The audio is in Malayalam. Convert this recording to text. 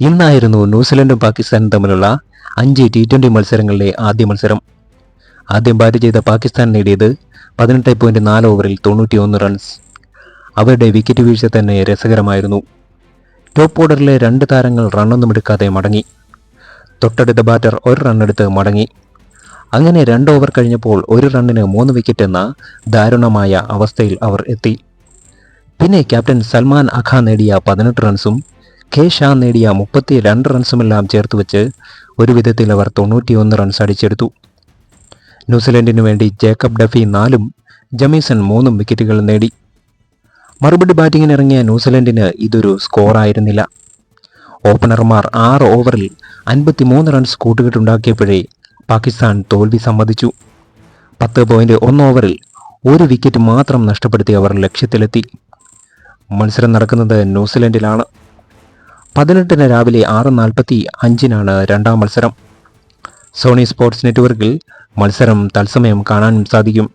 ഇന്നായിരുന്നു ന്യൂസിലൻഡും പാകിസ്ഥാനും തമ്മിലുള്ള അഞ്ച് ടി ട്വന്റി മത്സരങ്ങളിലെ ആദ്യ മത്സരം. ആദ്യം ബാറ്റ് ചെയ്ത പാകിസ്ഥാൻ നേടിയത് പതിനെട്ട് പോയിന്റ് നാല് ഓവറിൽ തൊണ്ണൂറ്റിയൊന്ന് റൺസ് അവരുടെ വിക്കറ്റ് വീഴ്ച തന്നെ രസകരമായിരുന്നു. ടോപ്പ് ഓർഡറിലെ രണ്ട് താരങ്ങൾ റണ്ണൊന്നും എടുക്കാതെ മടങ്ങി. തൊട്ടടുത്ത ബാറ്റർ ഒരു റണ്ണെടുത്ത് മടങ്ങി. അങ്ങനെ രണ്ട് ഓവർ കഴിഞ്ഞപ്പോൾ ഒരു റണ്ണിന് മൂന്ന് വിക്കറ്റ് എന്ന ദാരുണമായ അവസ്ഥയിൽ അവർ എത്തി. പിന്നെ ക്യാപ്റ്റൻ സൽമാൻ അഖ നേടിയ പതിനെട്ട് റൺസും കെ ഷാ നേടിയ മുപ്പത്തി രണ്ട് റൺസുമെല്ലാം ചേർത്ത് വെച്ച് ഒരു വിധത്തിൽ അവർ തൊണ്ണൂറ്റിയൊന്ന് റൺസ് അടിച്ചെടുത്തു. ന്യൂസിലൻഡിനു വേണ്ടി ജേക്കബ് ഡഫി നാലും ജമീസൺ മൂന്നും വിക്കറ്റുകൾ നേടി. മറുപടി ബാറ്റിങ്ങിനിറങ്ങിയ ന്യൂസിലൻഡിന് ഇതൊരു സ്കോറായിരുന്നില്ല ഓപ്പണർമാർ ആറ് ഓവറിൽ അൻപത്തിമൂന്ന് റൺസ് കൂട്ടുകെട്ടുണ്ടാക്കിയപ്പോഴേ പാകിസ്ഥാൻ തോൽവി സമ്മതിച്ചു. പത്ത് പോയിന്റ് ഒന്ന് ഓവറിൽ ഒരു വിക്കറ്റ് മാത്രം നഷ്ടപ്പെടുത്തി അവർ ലക്ഷ്യത്തിലെത്തി. മത്സരം നടക്കുന്നത് ന്യൂസിലൻഡിലാണ്. പതിനെട്ടിന് രാവിലെ ആറ് നാൽപ്പത്തി അഞ്ചിനാണ് രണ്ടാം മത്സരം. സോണി സ്പോർട്സ് നെറ്റ്വർക്കിൽ മത്സരം തത്സമയം കാണാൻ സാധിക്കും.